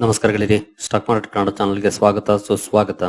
ನಮಸ್ಕಾರ ಗೆಳೆಯರಿ stock market Kannada ಚಾನಲ್ಗೆ ಸ್ವಾಗತ, ಸುಸ್ವಾಗತ.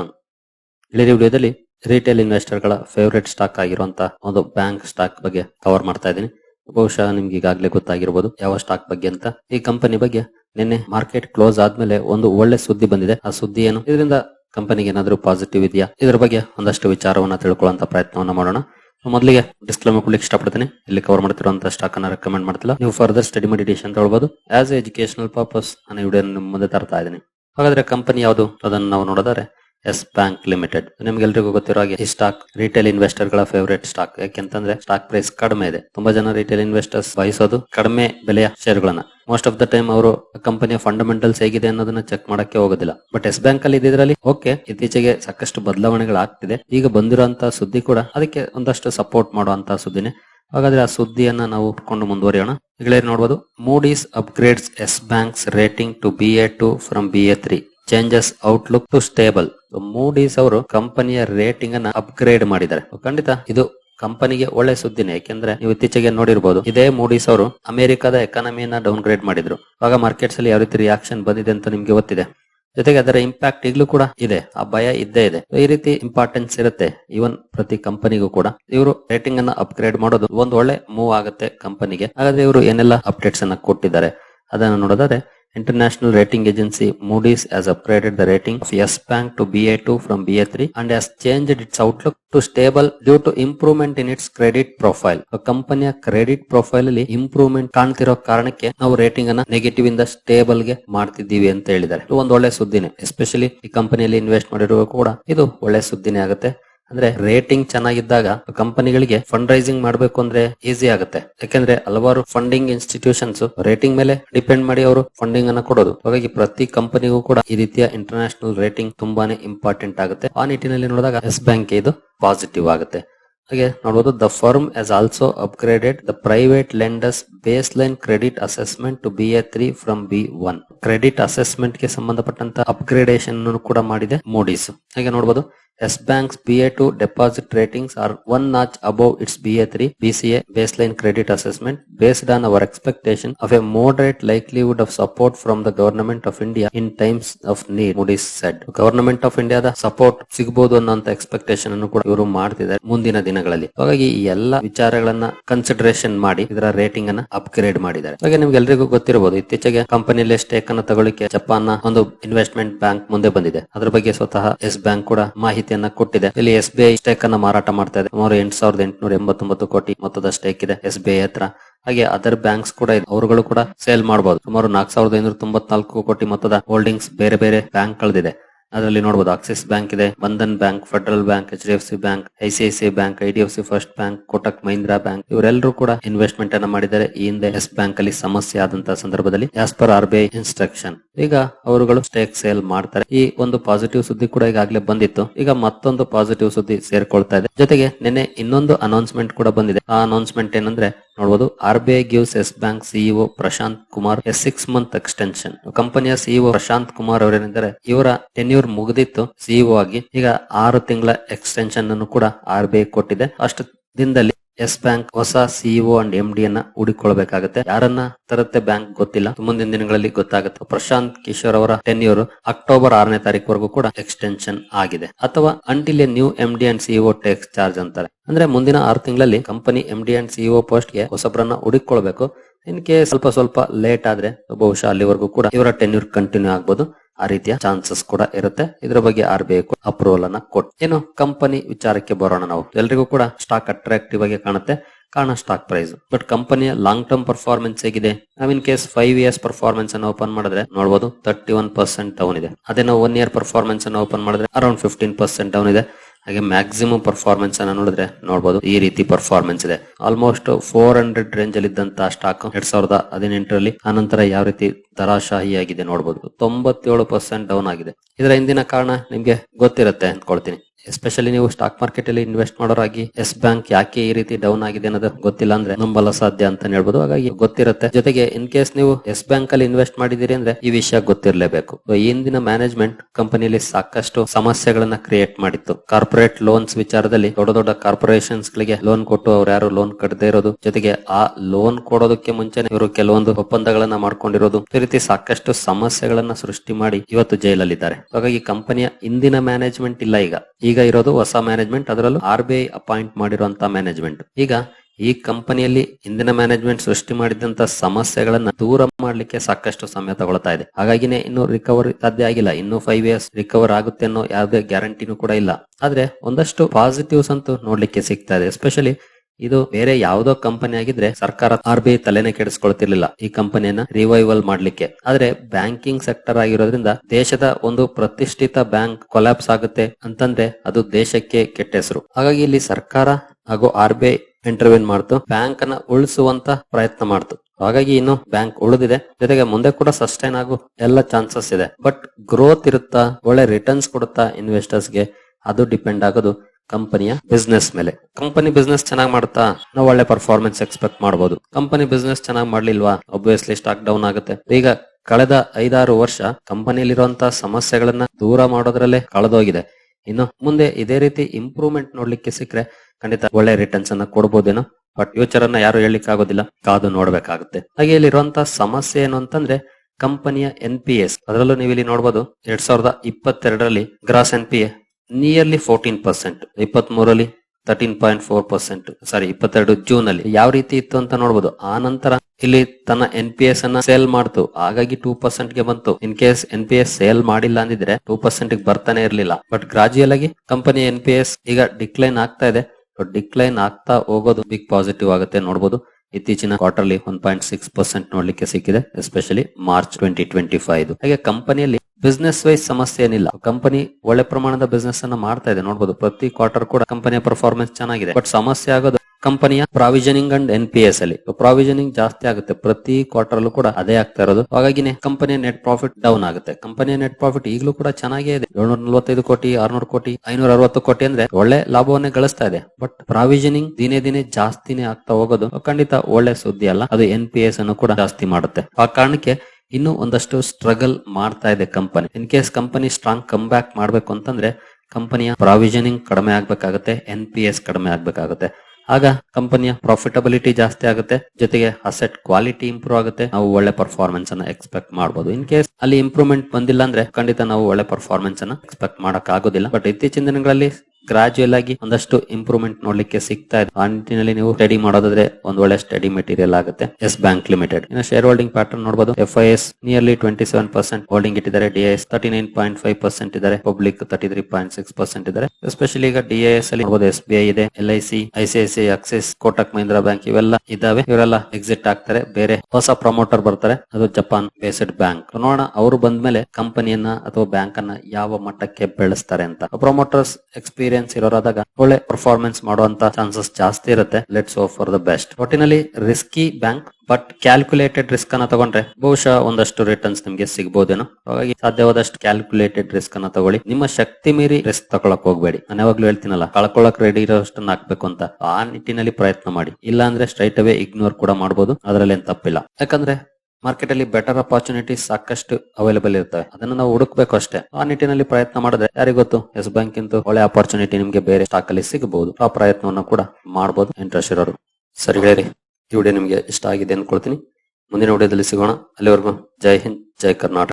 ಗೆಳೆಯರಿ ವಿಡಿಯೋದಲ್ಲಿ ರಿಟೇಲ್ ಇನ್ವೆಸ್ಟರ್ಗಳ ಫೇವರೇಟ್ ಸ್ಟಾಕ್ ಆಗಿರುವಂತಹ ಒಂದು ಬ್ಯಾಂಕ್ ಸ್ಟಾಕ್ ಬಗ್ಗೆ ಕವರ್ ಮಾಡ್ತಾ ಇದ್ದೀನಿ. ಬಹುಶಃ ನಿಮ್ಗೆ ಈಗಾಗಲೇ ಗೊತ್ತಾಗಿರ್ಬೋದು ಯಾವ ಸ್ಟಾಕ್ ಬಗ್ಗೆ ಅಂತ. ಈ ಕಂಪನಿ ಬಗ್ಗೆ ನಿನ್ನೆ ಮಾರ್ಕೆಟ್ ಕ್ಲೋಸ್ ಆದ್ಮೇಲೆ ಒಂದು ಒಳ್ಳೆ ಸುದ್ದಿ ಬಂದಿದೆ. ಆ ಸುದ್ದಿ ಏನು? ಇದರಿಂದ ಕಂಪನಿಗೆ ಏನಾದರೂ ಪಾಸಿಟಿವ್ ಇದೆಯಾ? ಇದರ ಬಗ್ಗೆ ಒಂದಷ್ಟು ವಿಚಾರವನ್ನ ತಿಳ್ಕೊಳ್ಳುವಂತ ಪ್ರಯತ್ನವನ್ನ ಮಾಡೋಣ. ಮೊದಲಿಗೆ ಡಿಸ್ಕ್ಲೇಮರ್ ಕೊಡ್ಲಿಕ್ಕೆ ಇಷ್ಟಪಡ್ತೀನಿ. ಇಲ್ಲಿ ಕವರ್ ಮಾಡ್ತಿರುವಂತಹ ಸ್ಟಾಕ್ ಅನ್ನ ರೆಕಮೆಂಡ್ ಮಾಡ್ತಿಲ್ಲ. ನೀವು ಫರ್ದರ್ ಸ್ಟಡಿ ಮೆಡಿಟೇಷನ್ ಅಂತ ತಗೊಳ್ಬಹುದು ಆಸ್ ಎಜುಕೇಶನಲ್ ಪರ್ಪಸ್ ನಾನು ವಿಡಿಯೋ ಮುಂದೆ ತರ್ತಾ ಇದ್ದೀನಿ. ಹಾಗಾದ್ರೆ ಕಂಪನಿ ಯಾವುದು? ಅದನ್ನು ನಾವು ನೋಡಿದರೆ ಎಸ್ ಬ್ಯಾಂಕ್ ಲಿಮಿಟೆಡ್. ನಿಮ್ಗೆಲ್ರಿಗೂ ಗೊತ್ತಿರೋ ಹಾಗೆ ಈ ಸ್ಟಾಕ್ ರಿಟೇಲ್ ಇನ್ವೆಸ್ಟರ್ಗಳ ಫೇವರೇಟ್ ಸ್ಟಾಕ್ ಯಾಕೆಂತಂದ್ರೆ ಸ್ಟಾಕ್ ಪ್ರೈಸ್ ಕಡಿಮೆ ಇದೆ. ತುಂಬಾ ಜನ ರಿಟೇಲ್ ಇನ್ವೆಸ್ಟರ್ಸ್ ಬಯಸೋದು ಕಡಿಮೆ ಬೆಲೆಯ ಶೇರ್ಗಳನ್ನ ಮೋಸ್ಟ್ ಆಫ್ ದ ಟೈಮ್ ಅವರು ಕಂಪನಿಯ ಫಂಡಮೆಂಟಲ್ಸ್ ಹೇಗಿದೆ ಅನ್ನೋದನ್ನ ಚೆಕ್ ಮಾಡಕ್ಕೆ ಹೋಗೋದಿಲ್ಲ. ಬಟ್ ಎಸ್ ಬ್ಯಾಂಕ್ ಅಲ್ಲಿ ಇದ್ರಲ್ಲಿ ಓಕೆ ಇತ್ತೀಚೆಗೆ ಸಾಕಷ್ಟು ಬದಲಾವಣೆಗಳಾಗ್ತಿದೆ. ಈಗ ಬಂದಿರುವಂತಹ ಸುದ್ದಿ ಕೂಡ ಅದಕ್ಕೆ ಒಂದಷ್ಟು ಸಪೋರ್ಟ್ ಮಾಡುವಂತಹ ಸುದ್ದಿನೇ. ಹಾಗಾದ್ರೆ ಆ ಸುದ್ದಿಯನ್ನ ನಾವು ಕೊಂಡು ಮುಂದುವರಿಯೋಣ. ಈಗಲೇ ನೋಡಬಹುದು Moody's upgrades Yes Bank's rating to B A two from B A three changes outlook to stable Moody's ಅವರು ಕಂಪನಿಯ ರೇಟಿಂಗ್ ಅನ್ನ ಅಪ್ಗ್ರೇಡ್ ಮಾಡಿದ್ದಾರೆ. ಖಂಡಿತ ಇದು ಕಂಪನಿಗೆ ಒಳ್ಳೆ ಸುದ್ದಿನೇ. ಯಾಕೆಂದ್ರೆ ನೀವು ಇತ್ತೀಚೆಗೆ ನೋಡಿರಬಹುದು ಇದೇ ಮೂಡೀಸ್ ಅವರು ಅಮೆರಿಕದ ಎಕಾನಮಿಯನ್ನ ಡೌನ್ ಗ್ರೇಡ್ ಮಾಡಿದ್ರು. ಆಗ ಮಾರ್ಕೆಟ್ಸ್ ಅಲ್ಲಿ ಯಾವ ರೀತಿ ರಿಯಾಕ್ಷನ್ ಬಂದಿದೆ ಅಂತ ನಿಮ್ಗೆ ಗೊತ್ತಿದೆ. ಜೊತೆಗೆ ಅದರ ಇಂಪ್ಯಾಕ್ಟ್ ಈಗಲೂ ಕೂಡ ಇದೆ. ಆ ಭಯ ಇದ್ದೇ ಇದೆ. ಈ ರೀತಿ ಇಂಪಾರ್ಟೆನ್ಸ್ ಇರುತ್ತೆ ಇವನ್ ಪ್ರತಿ ಕಂಪನಿಗೂ ಕೂಡ. ಇವರು ರೇಟಿಂಗ್ ಅನ್ನ ಅಪ್ಗ್ರೇಡ್ ಮಾಡೋದು ಒಂದು ಒಳ್ಳೆ ಮೂವ್ ಆಗುತ್ತೆ ಕಂಪನಿಗೆ ಹಾಗಾದ್ರೆ ಇವರು ಏನೆಲ್ಲ ಅಪ್ಡೇಟ್ಸ್ ಅನ್ನ ಕೊಟ್ಟಿದ್ದಾರೆ? ಅದನ್ನ ನೋಡೋದಾದ್ರೆ international rating agency Moody's has upgraded the rating of Yes Bank to BA2 from BA3 and has changed its outlook to stable due to in its credit profile ಆ ಕಂಪನಿಯ ಕ್ರೆಡಿಟ್ ಪ್ರೊಫೈಲ್ ಅಲ್ಲಿ improvement ಕಾಣ್ತಿರೋ ಕಾರಣಕ್ಕೆ ನಾವು rating ಅನ್ನ negative ಇಂದ ಸ್ಟೇಬಲ್ಗೆ ಮಾಡ್ತಿದ್ದೀವಿ ಅಂತ ಹೇಳಿದ್ದಾರೆ. ಒಂದು ಒಳ್ಳೆ ಸುದ್ದಿನೇ. ಎಸ್ಪೆಷಲಿ ಈ ಕಂಪನಿಯಲ್ಲಿ ಇನ್ವೆಸ್ಟ್ ಮಾಡಿರುವ ಕೂಡ ಇದು ಒಳ್ಳೆ ಸುದ್ದಿನೇ ಆಗುತ್ತೆ. ಅಂದ್ರೆ ರೇಟಿಂಗ್ ಚೆನ್ನಾಗಿದ್ದಾಗ ಕಂಪನಿಗಳಿಗೆ ಫಂಡ್ ರೈಸಿಂಗ್ ಮಾಡಬೇಕು ಅಂದ್ರೆ ಈಸಿ ಆಗುತ್ತೆ. ಯಾಕೆಂದ್ರೆ ಹಲವಾರು ಫಂಡಿಂಗ್ ಇನ್ಸ್ಟಿಟ್ಯೂಷನ್ಸ್ ರೇಟಿಂಗ್ ಮೇಲೆ ಡಿಪೆಂಡ್ ಮಾಡಿ ಅವರು ಫಂಡಿಂಗ್ ಅನ್ನ ಕೊಡೋದು. ಹಾಗಾಗಿ ಪ್ರತಿ ಕಂಪನಿಗೂ ಕೂಡ ಈ ರೀತಿಯ ಇಂಟರ್ನ್ಯಾಷನಲ್ ರೇಟಿಂಗ್ ತುಂಬಾನೇ ಇಂಪಾರ್ಟೆಂಟ್ ಆಗುತ್ತೆ. ಆ ನಿಟ್ಟಿನಲ್ಲಿ ನೋಡಿದಾಗ ಎಸ್ ಬ್ಯಾಂಕ್ ಇದು ಪಾಸಿಟಿವ್ ಆಗುತ್ತೆ. ಹಾಗೆ ನೋಡಬಹುದು the firm has also upgraded the private lenders baseline credit assessment to B A three from B one credit ಅಸೆಸ್ಮೆಂಟ್ಗೆ ಸಂಬಂಧಪಟ್ಟಂತ ಅಪ್ಗ್ರೇಡೇಷನ್ ಕೂಡ ಮಾಡಿದೆ ಮೂಡಿಸ್ ಹಾಗೆ ನೋಡಬಹುದು one notch above its B A three B C A baseline credit assessment based on our expectation of a moderate likelihood of support from the government of India in times of need, Moody's said. Government of ಇಂಡಿಯಾದ support ಸಿಗಬಹುದು ಅನ್ನೋಂತ expectation ಅನ್ನು ಕೂಡ ಇವರು ಮಾಡ್ತಿದ್ದಾರೆ ಮುಂದಿನ ದಿನಗಳಲ್ಲಿ. ಹಾಗಾಗಿ ಈ ಎಲ್ಲಾ ವಿಚಾರಗಳನ್ನ ಕನ್ಸಿಡರೇಷನ್ ಮಾಡಿ ಇದರ ರೇಟಿಂಗ್ ಅನ್ನ ಅಪ್ಗ್ರೇಡ್ ಮಾಡಿದ್ದಾರೆ. ಹಾಗೆ ನಿಮ್ಗೆ ಎಲ್ರಿಗೂ ಗೊತ್ತಿರಬಹುದು ಇತ್ತೀಚೆಗೆ ಕಂಪನಿಯಲ್ಲಿ ಸ್ಟೇಕ್ ಅನ್ನ ತಗೊಳ್ಳಿಕ್ಕೆ ಜಪಾನ್ ಒಂದು ಇನ್ವೆಸ್ಟ್ಮೆಂಟ್ ಬ್ಯಾಂಕ್ ಮುಂದೆ ಬಂದಿದೆ. ಅದ್ರ ಬಗ್ಗೆ ಸ್ವತಃ ಎಸ್ ಬ್ಯಾಂಕ್ ಕೂಡ ಮಾಹಿತಿಯನ್ನ ಕೊಟ್ಟಿದೆ. ಇಲ್ಲಿ ಎಸ್ ಬಿ ಐ ಸ್ಟೇಕ್ ಅನ್ನ ಮಾರಾಟ ಮಾಡ್ತಾ ಇದೆ. ಸುಮಾರು ಎಂಟು ಸಾವಿರದ ಎಂಟುನೂರ ಎಂಬತ್ತೊಂಬತ್ತು ಕೋಟಿ ಮೊತ್ತದ ಸ್ಟೇಕ್ ಇದೆ ಎಸ್ ಬಿ ಐ ಹತ್ರ. ಹಾಗೆ ಅದರ್ ಬ್ಯಾಂಕ್ಸ್ ಕೂಡ ಇದೆ. ಅವರುಗಳು ಕೂಡ ಸೇಲ್ ಮಾಡಬಹುದು ಸುಮಾರು ನಾಲ್ಕು ಸಾವಿರದ ಐನೂರ ತೊಂಬತ್ನಾಲ್ಕು ಕೋಟಿ ಮೊತ್ತದ ಹೋಲ್ಡಿಂಗ್ಸ್ ಬೇರೆ ಬೇರೆ ಬ್ಯಾಂಕ್ ಗಳದಿದೆ ಅದರಲ್ಲಿ ನೋಡಬಹುದು ಆಕ್ಸಿಸ್ ಬ್ಯಾಂಕ್ ಇದೆ Bandhan Bank Federal Bank H D F C Bank ICICI Bank I D F C First Bank Kotak Mahindra Bank ಇವರೆಲ್ಲರೂ ಕೂಡ ಇನ್ವೆಸ್ಟ್ಮೆಂಟ್ ಅನ್ನ ಮಾಡಿದ್ದಾರೆ. ಈ ಹಿಂದೆ ಎಸ್ ಬ್ಯಾಂಕ್ ಅಲ್ಲಿ ಸಮಸ್ಯೆ ಆದಂತಹ ಸಂದರ್ಭದಲ್ಲಿ as per R B instruction ಈಗ ಅವರುಗಳು ಸ್ಟೇಕ್ ಸೇಲ್ ಮಾಡ್ತಾರೆ. ಈ ಒಂದು ಪಾಸಿಟಿವ್ ಸುದ್ದಿ ಕೂಡ ಈಗಾಗಲೇ ಬಂದಿತ್ತು. ಈಗ ಮತ್ತೊಂದು ಪಾಸಿಟಿವ್ ಸುದ್ದಿ ಸೇರ್ಕೊಳ್ತಾ ಇದೆ. ಜೊತೆಗೆ ನಿನ್ನೆ ಇನ್ನೊಂದು ಅನೌನ್ಸ್ಮೆಂಟ್ ಕೂಡ ಬಂದಿದೆ. ಆ ಅನೌನ್ಸ್ಮೆಂಟ್ ಏನಂದ್ರೆ ನೋಡಬಹುದು R B I gives Yes Bank CEO Prashant Kumar. Yes six month extension. ಕಂಪನಿಯ ಸಿಇಒ ಪ್ರಶಾಂತ್ ಕುಮಾರ್ ಅವರೇನೆಂದರೆ ಇವರ ಟೆನ್ಯೂರ್ ಮುಗಿದಿತ್ತು ಸಿಇಒ ಆಗಿ. ಈಗ ಆರು ತಿಂಗಳ ಎಕ್ಸ್ಟೆನ್ಷನ್ ಅನ್ನು ಕೂಡ ಆರ್ ಬಿ ಐ ಕೊಟ್ಟಿದೆ. ಅಷ್ಟು ದಿನದಲ್ಲಿ ಎಸ್ ಬ್ಯಾಂಕ್ ಹೊಸ ಸಿಇಒ ಅಂಡ್ ಎಂ ಡಿ ಅನ್ನ ಹುಡುಕೊಳ್ಬೇಕಾಗತ್ತೆ ಯಾರನ್ನ ತರುತ್ತೆ ಬ್ಯಾಂಕ್ ಗೊತ್ತಿಲ್ಲ. ಮುಂದಿನ ದಿನಗಳಲ್ಲಿ ಗೊತ್ತಾಗುತ್ತೆ. ಪ್ರಶಾಂತ್ ಕಿಶೋರ್ ಅವರ ಟೆನ್ಯೂರ್ ಅಕ್ಟೋಬರ್ ಆರನೇ ತಾರೀಕುವರೆಗೂ ಕೂಡ ಎಕ್ಸ್ಟೆನ್ಷನ್ ಆಗಿದೆ. ಅಥವಾ until a new M D and CEO takes charge ಅಂತಾರೆ. ಅಂದ್ರೆ ಮುಂದಿನ ಆರು ತಿಂಗಳಲ್ಲಿ company M D and CEO ಪೋಸ್ಟ್ಗೆ ಹೊಸಬ್ರನ್ನ ಹುಡುಕೊಳ್ಬೇಕು ಕೇಸ್ ಸ್ವಲ್ಪ ಸ್ವಲ್ಪ ಲೇಟ್ ಆದ್ರೆ, ಬಹುಶಃ ಅಲ್ಲಿವರೆಗೂ ಕೂಡ ಇವರ ಟೆನ್ಯೂರ್ ಕಂಟಿನ್ಯೂ ಆಗ್ಬೋದು. ಆ ರೀತಿಯ ಚಾನ್ಸಸ್ ಕೂಡ ಇರುತ್ತೆ. ಇದರ ಬಗ್ಗೆ ಆರ್ ಬಿ ಐ ಅಪ್ರೂವಲ್ ಅನ್ನ ಕೊಟ್ಟು ಏನು ಕಂಪನಿ ವಿಚಾರಕ್ಕೆ ಬರೋಣ ನಾವು. ಎಲ್ರಿಗೂ ಕೂಡ ಸ್ಟಾಕ್ ಅಟ್ರಾಕ್ಟಿವ್ ಆಗಿ ಕಾಣುತ್ತೆ. ಕಾರಣ ಸ್ಟಾಕ್ ಪ್ರೈಸ್ ಬಟ್ ಕಂಪನಿಯ ಲಾಂಗ್ ಟರ್ಮ್ ಪರ್ಫಾರ್ಮೆನ್ಸ್ ಹೇಗಿದೆ? ನಾವ್ in case five years performance ಅನ್ನು ಓಪನ್ ಮಾಡಿದ್ರೆ ನೋಡಬಹುದು ತರ್ಟಿ ಒನ್ ಪರ್ಸೆಂಟ್ ಡೌನ್ ಇದೆ. ಅದೇ ನಾವು ಒನ್ ಇಯರ್ ಪರ್ಫಾರ್ಮೆನ್ಸ್ ಅನ್ನು ಓಪನ್ ಮಾಡಿದ್ರೆ ಅರೌಂಡ್ ಫಿಫ್ಟೀನ್ ಪರ್ಸೆಂಟ್ ಡೌನ್ ಇದೆ. ಹಾಗೆ ಮ್ಯಾಕ್ಸಿಮಮ್ ಪರ್ಫಾರ್ಮೆನ್ಸ್ ಅನ್ನ ನೋಡಿದ್ರೆ ನೋಡಬಹುದು ಈ ರೀತಿ ಪರ್ಫಾರ್ಮೆನ್ಸ್ ಇದೆ. ಆಲ್ಮೋಸ್ಟ್ ಫೋರ್ ಹಂಡ್ರೆಡ್ ರೇಂಜ್ ಅಲ್ಲಿ ಇದ್ದಂತಹ ಸ್ಟಾಕ್ ಎರಡ್ ಸಾವಿರದ ಹದಿನೆಂಟರಲ್ಲಿ. ಆನಂತರ ಯಾವ ರೀತಿ ದರಾಶಾಹಿಯಾಗಿದೆ ನೋಡಬಹುದು ತೊಂಬತ್ತೇಳು ಪರ್ಸೆಂಟ್ ಡೌನ್ ಆಗಿದೆ. ಇದರ ಹಿಂದಿನ ಕಾರಣ ನಿಮ್ಗೆ ಗೊತ್ತಿರುತ್ತೆ ಅನ್ಕೊಳ್ತೀನಿ ಎಸ್ಪೆಷಲಿ ನೀವು ಸ್ಟಾಕ್ ಮಾರ್ಕೆಟ್ ಅಲ್ಲಿ ಇನ್ವೆಸ್ಟ್ ಮಾಡೋರಾಗಿ ಎಸ್ ಬ್ಯಾಂಕ್ ಯಾಕೆ ಈ ರೀತಿ ಡೌನ್ ಆಗಿದೆ ಅನ್ನೋದು ಗೊತ್ತಿಲ್ಲ ಅಂದ್ರೆ ನಂಬಲ ಸಾಧ್ಯ ಅಂತ ಹೇಳ್ಬೋದು. ಹಾಗಾಗಿ ಗೊತ್ತಿರುತ್ತೆ. ಜೊತೆಗೆ ಇನ್ ಕೇಸ್ ನೀವು ಎಸ್ ಬ್ಯಾಂಕ್ ಅಲ್ಲಿ ಇನ್ವೆಸ್ಟ್ ಮಾಡಿದಿರಿ ಅಂದ್ರೆ ಈ ವಿಷಯ ಗೊತ್ತಿರಲೇಬೇಕು. ಈ ಹಿಂದಿನ ಮ್ಯಾನೇಜ್ಮೆಂಟ್ ಕಂಪನಿಯಲ್ಲಿ ಸಾಕಷ್ಟು ಸಮಸ್ಯೆಗಳನ್ನ ಕ್ರಿಯೇಟ್ ಮಾಡಿತ್ತು. ಕಾರ್ಪೊರೇಟ್ ಲೋನ್ಸ್ ವಿಚಾರದಲ್ಲಿ ದೊಡ್ಡ ದೊಡ್ಡ ಕಾರ್ಪೊರೇಷನ್ಸ್ ಗಳಿಗೆ ಲೋನ್ ಕೊಟ್ಟು ಅವ್ರು ಯಾರು ಲೋನ್ ಕಟ್ಟದೇ ಇರೋದು. ಜೊತೆಗೆ ಆ ಲೋನ್ ಕೊಡೋದಕ್ಕೆ ಮುಂಚೆನೆ ಇವರು ಕೆಲವೊಂದು ಒಪ್ಪಂದಗಳನ್ನ ಮಾಡ್ಕೊಂಡಿರೋದು. ಈ ರೀತಿ ಸಾಕಷ್ಟು ಸಮಸ್ಯೆಗಳನ್ನ ಸೃಷ್ಟಿ ಮಾಡಿ ಇವತ್ತು ಜೈಲಲ್ಲಿದ್ದಾರೆ. ಹಾಗಾಗಿ ಕಂಪನಿಯ ಇಂದಿನ ಮ್ಯಾನೇಜ್ಮೆಂಟ್ ಇಲ್ಲ ಈಗ ಈಗ ಇರೋದು ಹೊಸ ಮ್ಯಾನೇಜ್ಮೆಂಟ್ ಅದರಲ್ಲೂ ಆರ್ ಬಿ ಐ ಅಪಾಯಿಂಟ್ ಮಾಡಿರುವಂತ ಮ್ಯಾನೇಜ್ಮೆಂಟ್ ಈಗ ಈ ಕಂಪನಿಯಲ್ಲಿ ಇಂದಿನ ಮ್ಯಾನೇಜ್ಮೆಂಟ್ ಸೃಷ್ಟಿ ಮಾಡಿದಂತ ಸಮಸ್ಯೆಗಳನ್ನ ದೂರ ಮಾಡ್ಲಿಕ್ಕೆ ಸಾಕಷ್ಟು ಸಮಯ ತಗೊಳ್ತಾ ಇದೆ. ಹಾಗಾಗಿನೇ ಇನ್ನು ರಿಕವರಿ ಸಾಧ್ಯ ಆಗಿಲ್ಲ. ಇನ್ನು ಫೈವ್ ಇಯರ್ಸ್ ರಿಕವರ್ ಆಗುತ್ತೆ ಅನ್ನೋ ಯಾವುದೇ ಗ್ಯಾರಂಟಿನೂ ಕೂಡ ಇಲ್ಲ. ಆದ್ರೆ ಒಂದಷ್ಟು ಪಾಸಿಟಿವ್ಸ್ ಅಂತೂ ನೋಡ್ಲಿಕ್ಕೆ ಸಿಗ್ತಾ ಇದೆ. ಎಸ್ಪೆಷಲಿ ಇದು ಬೇರೆ ಯಾವುದೋ ಕಂಪನಿ ಆಗಿದ್ರೆ ಸರ್ಕಾರ ಆರ್ ಬಿ ಐ ತಲೆನೇ ಕೆಡಿಸ್ಕೊಳ್ತಿರ್ಲಿಲ್ಲ ಈ ಕಂಪನಿಯನ್ನ ರಿವೈವಲ್ ಮಾಡ್ಲಿಕ್ಕೆ. ಆದ್ರೆ ಬ್ಯಾಂಕಿಂಗ್ ಸೆಕ್ಟರ್ ಆಗಿರೋದ್ರಿಂದ ದೇಶದ ಒಂದು ಪ್ರತಿಷ್ಠಿತ ಬ್ಯಾಂಕ್ ಕೊಲಾಪ್ಸ್ ಆಗುತ್ತೆ ಅಂತಂದ್ರೆ ಅದು ದೇಶಕ್ಕೆ ಕೆಟ್ಟ ಹೆಸರು. ಹಾಗಾಗಿ ಇಲ್ಲಿ ಸರ್ಕಾರ ಹಾಗೂ ಆರ್ ಬಿ ಐ ಇಂಟರ್ವ್ಯೂನ್ ಮಾಡ್ತು ಬ್ಯಾಂಕ್ ಅನ್ನ ಉಳಿಸುವಂತ ಪ್ರಯತ್ನ ಮಾಡ್ತು. ಹಾಗಾಗಿ ಇನ್ನು ಬ್ಯಾಂಕ್ ಉಳಿದಿದೆ. ಜೊತೆಗೆ ಮುಂದೆ ಕೂಡ ಸಸ್ಟೈನ್ ಆಗೋ ಎಲ್ಲ ಚಾನ್ಸಸ್ ಇದೆ. ಬಟ್ ಗ್ರೋತ್ ಇರುತ್ತಾ, ಒಳ್ಳೆ ರಿಟರ್ನ್ಸ್ ಕೊಡುತ್ತಾ ಇನ್ವೆಸ್ಟರ್ಸ್ಗೆ ಅದು ಡಿಪೆಂಡ್ ಆಗೋದು ಕಂಪನಿಯ ಬಿಸ್ನೆಸ್ ಮೇಲೆ. ಕಂಪನಿ ಬಿಸ್ನೆಸ್ ಚೆನ್ನಾಗಿ ಮಾಡುತ್ತಾ? ನಾವು ಒಳ್ಳೆ ಪರ್ಫಾರ್ಮೆನ್ಸ್ ಎಕ್ಸ್ಪೆಕ್ಟ್ ಮಾಡಬಹುದು ಕಂಪನಿ ಬಿಸ್ನೆಸ್ ಚೆನ್ನಾಗಿ ಮಾಡ್ಲಿಲ್ವಾ? ಒಬ್ವಿಯಸ್ಲಿ ಸ್ಟಾಕ್ ಡೌನ್ ಆಗುತ್ತೆ. ಈಗ ಕಳೆದ ಐದಾರು ವರ್ಷ ಕಂಪನಿಯಲ್ಲಿರುವಂತಹ ಸಮಸ್ಯೆಗಳನ್ನ ದೂರ ಮಾಡೋದ್ರಲ್ಲೇ ಕಳೆದೋಗಿದೆ. ಇನ್ನು ಮುಂದೆ ಇದೇ ರೀತಿ ಇಂಪ್ರೂವ್ಮೆಂಟ್ ನೋಡ್ಲಿಕ್ಕೆ ಸಿಕ್ಕರೆ ಖಂಡಿತ ಒಳ್ಳೆ ರಿಟರ್ನ್ಸ್ ಅನ್ನ ಕೊಡಬಹುದೇನೋ ಬಟ್ ಫ್ಯೂಚರ್ ಅನ್ನ ಯಾರು ಹೇಳಲಿಕ್ಕೆ ಆಗೋದಿಲ್ಲ. ಕಾದು ನೋಡ್ಬೇಕಾಗುತ್ತೆ. ಹಾಗೆ ಇಲ್ಲಿರುವಂತಹ ಸಮಸ್ಯೆ ಏನು ಅಂತಂದ್ರೆ ಕಂಪನಿಯ ಎನ್ ಪಿ ಎಸ್ ಅದರಲ್ಲೂ ನೀವು ಇಲ್ಲಿ ನೋಡಬಹುದು ಎರಡ್ ಸಾವಿರದ ಇಪ್ಪತ್ತೆರಡರಲ್ಲಿ gross N P A nearly fourteen percent ಇಪ್ಪತ್ತ್ ಮೂರಲ್ಲಿ thirteen point four percent sorry ಇಪ್ಪತ್ತೆರಡು ಜೂನ್ ಅಲ್ಲಿ ಯಾವ ರೀತಿ ಇತ್ತು ಅಂತ ನೋಡಬಹುದು ಆ ನಂತರ ಇಲ್ಲಿ ತನ್ನ ಎನ್ ಪಿ ಎಸ್ ಅನ್ನ ಸೇಲ್ ಮಾಡ್ತು. ಹಾಗಾಗಿ ಟೂ ಪರ್ಸೆಂಟ್ಗೆ ಬಂತು. In case N P S sale ಮಾಡಿಲ್ಲ ಅಂದಿದ್ರೆ ಟೂ ಪರ್ಸೆಂಟ್ ಬರ್ತಾನೆ ಇರಲಿಲ್ಲ. ಬಟ್ ಗ್ರಾಜುಯಲ್ ಆಗಿ ಕಂಪನಿ ಎನ್ ಪಿ ಎಸ್ ಈಗ ಡಿಕ್ಲೈನ್ ಆಗ್ತಾ ಇದೆ. ಡಿಕ್ಲೈನ್ ಆಗ್ತಾ ಹೋಗೋದು ಬಿಗ್ ಪಾಸಿಟಿವ್ ಆಗುತ್ತೆ ನೋಡಬಹುದು ಇತ್ತೀಚಿನ quarterly one point six percent ನೋಡ್ಲಿಕ್ಕೆ ಸಿಕ್ಕಿದೆ especially March twenty twenty five ಹಾಗೆ ಕಂಪನಿಯಲ್ಲಿ ಬಿಸ್ನೆಸ್ ವೈಸ್ ಸಮಸ್ಯೆ ಏನಿಲ್ಲ. ಕಂಪನಿ ಒಳ್ಳೆ ಪ್ರಮಾಣದ ಬಿಸ್ನೆಸ್ ಅನ್ನ ಮಾಡ್ತಾ ಇದೆ. ನೋಡಬಹುದು ಪ್ರತಿ ಕ್ವಾರ್ಟರ್ ಕೂಡ ಕಂಪನಿಯ ಪರ್ಫಾರ್ಮೆನ್ಸ್ ಚೆನ್ನಾಗಿದೆ. ಬಟ್ ಸಮಸ್ಯೆ ಆಗೋದು ಕಂಪನಿಯ provisioning and N P S ಅಲ್ಲಿ. ಪ್ರಾವಿಷನಿಂಗ್ ಜಾಸ್ತಿ ಆಗುತ್ತೆ. ಪ್ರತಿ ಕ್ವಾರ್ಟರ್ ಅಲ್ಲೂ ಕೂಡ ಅದೇ ಆಗ್ತಾ ಇರೋದು. ಹಾಗಾಗಿನೇ ಕಂಪನಿಯ ನೆಟ್ ಪ್ರಾಫಿಟ್ ಡೌನ್ ಆಗುತ್ತೆ. ಕಂಪನಿಯ ನೆಟ್ ಪ್ರಾಫಿಟ್ ಈಗಲೂ ಕೂಡ ಚೆನ್ನಾಗೇ ಇದೆ. ಏಳ್ನೂರ ನಲವತ್ತೈದು ಕೋಟಿ, ಆರ್ನೂರು ಕೋಟಿ ಐನೂರ ಅರವತ್ತು ಕೋಟಿ ಅಂದ್ರೆ ಒಳ್ಳೆ ಲಾಭವನ್ನೇ ಗಳಿಸ್ತಾ ಇದೆ. ಬಟ್ ಪ್ರಾವಿಷನಿಂಗ್ ದಿನೇ ದಿನೇ ಜಾಸ್ತಿನೇ ಆಗ್ತಾ ಹೋಗೋದು. ಖಂಡಿತ ಒಳ್ಳೆ ಸುದ್ದಿ ಅಲ್ಲ. ಅದು ಎನ್ ಪಿ ಎಸ್ ಅನ್ನು ಕೂಡ ಜಾಸ್ತಿ ಮಾಡುತ್ತೆ. ಆ ಕಾರಣಕ್ಕೆ ಇನ್ನು ಒಂದಷ್ಟು ಸ್ಟ್ರಗಲ್ ಮಾಡ್ತಾ ಇದೆ company in case company strong come back ಮಾಡ್ಬೇಕು ಅಂತಂದ್ರೆ ಕಂಪನಿಯ ಪ್ರಾವಿಷನಿಂಗ್ ಕಡಿಮೆ ಆಗ್ಬೇಕಾಗುತ್ತೆ ಎನ್ ಪಿ ಎಸ್ ಕಡಿಮೆ ಆಗ್ಬೇಕಾಗುತ್ತೆ. ಆಗ ಕಂಪನಿಯ ಪ್ರಾಫಿಟಬಿಲಿಟಿ ಜಾಸ್ತಿ ಆಗುತ್ತೆ, ಜೊತೆಗೆ ಅಸೆಟ್ ಕ್ವಾಲಿಟಿ ಇಂಪ್ರೂವ್ ಆಗುತ್ತೆ, ನಾವು ಒಳ್ಳೆ ಪರ್ಫಾರ್ಮೆನ್ಸ್ ಅನ್ನ ಎಕ್ಸ್ಪೆಕ್ಟ್ ಮಾಡಬಹುದು ಇನ್ ಕೇಸ್ ಅಲ್ಲಿ ಇಂಪ್ರೂವ್ಮೆಂಟ್ ಬಂದಿಲ್ಲ ಅಂದ್ರೆ ಖಂಡಿತ ನಾವು ಒಳ್ಳೆ ಪರ್ಫಾರ್ಮೆನ್ಸ್ ಅನ್ನ ಎಕ್ಸ್ಪೆಕ್ಟ್ ಮಾಡಕ್ ಆಗೋದಿಲ್ಲ. ಬಟ್ ಇತ್ತೀಚಿನ ದಿನಗಳಲ್ಲಿ ಗ್ರಾಜುಯಲ್ ಆಗಿ ಒಂದಷ್ಟು ಇಂಪ್ರೂವ್ಮೆಂಟ್ ನೋಡ್ಲಿಕ್ಕೆ ಸಿಗ್ತಾ ಇದೆ. ಆ ನಿಟ್ಟಿನಲ್ಲಿ ನೀವು ಸ್ಟಡಿ ಮಾಡೋದಾದ್ರೆ ಒಂದು ಒಳ್ಳೆ ಸ್ಟಡಿ ಮೆಟೀರಿಯಲ್ ಆಗುತ್ತೆ. ಎಸ್ ಬ್ಯಾಂಕ್ ಲಿಮಿಟೆಡ್ ಇನ್ನು ಶೇರ್ ಹೋಲ್ಡಿಂಗ್ ಪ್ಯಾಟರ್ನ್ ನೋಡಬಹುದು F I S nearly twenty seven percent holding ಇಟ್ಟಿದ್ದಾರೆ. D S thirty nine point five percent ಇದ್ದಾರೆ. Public thirty three point six percent ಇದ್ದಾರೆ. ಎಸ್ಪೆಷಲಿ ಈಗ ಡಿ ಎಸ್ ಅಲ್ಲಿ ನೋಡಬಹುದು S B I ಇದೆ L I C I C I C Axis Kotak Mahindra bank ಇವೆಲ್ಲ ಇದಾವೆ ಇವರೆಲ್ಲ ಎಕ್ಸಿಟ್ ಆಗ್ತಾರೆ. ಬೇರೆ ಹೊಸ ಪ್ರಮೋಟರ್ ಬರ್ತಾರೆ. ಅದು ಜಪಾನ್ ಬೇಸ್ಡ್ ಬ್ಯಾಂಕ್ ನೋಡೋಣ, ಅವರು ಬಂದ್ಮೇಲೆ ಕಂಪನಿಯನ್ನ ಅಥವಾ ಬ್ಯಾಂಕ್ ಅನ್ನ ಯಾವ ಮಟ್ಟಕ್ಕೆ ಬೆಳೆಸ್ತಾರೆ ಅಂತ. ಪ್ರಮೋಟರ್ಸ್ ಎಕ್ಸ್ಪೀರಿಯನ್ಸ್ ಇರೋರಾದಾಗ ಒಳ್ಳೆ ಪರ್ಫಾರ್ಮೆನ್ಸ್ ಮಾಡುವಂತ ಚಾನ್ಸಸ್ ಜಾಸ್ತಿ ಇರುತ್ತೆ. Let's hope for the best ಒಟ್ಟಿನಲ್ಲಿ risky bank but calculated risk ಅನ್ನ ತಗೊಂಡ್ರೆ ಬಹುಶಃ ಒಂದಷ್ಟು ರಿಟರ್ನ್ಸ್ ನಿಮ್ಗೆ ಸಿಗಬಹುದೇನೋ ಹಾಗಾಗಿ ಸಾಧ್ಯವಾದಷ್ಟು ಕ್ಯಾಲ್ಕುಲೇಟೆಡ್ ರಿಸ್ಕ್ ಅನ್ನ ತಗೊಳ್ಳಿ. ನಿಮ್ಮ ಶಕ್ತಿ ಮೀರಿ ರಿಸ್ಕ್ ತಗೊಳಕ್ ಹೋಗ್ಬೇಡಿ. ಯಾವಾಗ್ಲೂ ಹೇಳ್ತೀನಲ್ಲ, ಕಳ್ಕೊಳಕ್ ರೆಡಿ ಇರೋಷ್ಟನ್ನ ಹಾಕ್ಬೇಕು ಅಂತ. ಆ ನಿಟ್ಟಿನಲ್ಲಿ ಪ್ರಯತ್ನ ಮಾಡಿ. ಇಲ್ಲ ಅಂದ್ರೆ ಸ್ಟ್ರೈಟ್ ಅವೇ ಇಗ್ನೋರ್ ಕೂಡ ಮಾಡಬಹುದು ಅದರಲ್ಲಿ ಏನ್ ತಪ್ಪಿಲ್ಲ. ಯಾಕಂದ್ರೆ ಮಾರ್ಕೆಟ್ ಅಲ್ಲಿ ಬೆಟರ್ ಅಪರ್ಚುನಿಟಿ ಸಾಕಷ್ಟು ಅವೈಲೇಬಲ್ ಇರ್ತವೆ ಅದನ್ನ ನಾವು ಹುಡುಕ್ಬೇಕು ಅಷ್ಟೇ. ಆ ನಿಟ್ಟಿನಲ್ಲಿ ಪ್ರಯತ್ನ ಮಾಡಿದ್ರೆ ಯಾರಿಗೊತ್ತು ಎಸ್ ಬ್ಯಾಂಕ್ ಇಂತ ಒಳ್ಳೆ ಅಪಾರ್ಚುನಿಟಿ ನಿಮ್ಗೆ ಬೇರೆ ಸ್ಟಾಕ್ ಅಲ್ಲಿ ಸಿಗಬಹುದು ಆ ಪ್ರಯತ್ನವನ್ನು ಕೂಡ ಮಾಡಬಹುದು ಇಂಟ್ರೆಸ್ಟ್ ಇರೋರು. ಸರಿ ಹೇಳಿ, ಈ ವಿಡಿಯೋ ನಿಮ್ಗೆ ಇಷ್ಟ ಆಗಿದೆ ಅನ್ಕೊಳ್ತೀನಿ. ಮುಂದಿನ ವಿಡಿಯೋದಲ್ಲಿ ಸಿಗೋಣ. ಅಲ್ಲಿವರೆಗೂ ಜೈ ಹಿಂದ್, ಜೈ ಕರ್ನಾಟಕ.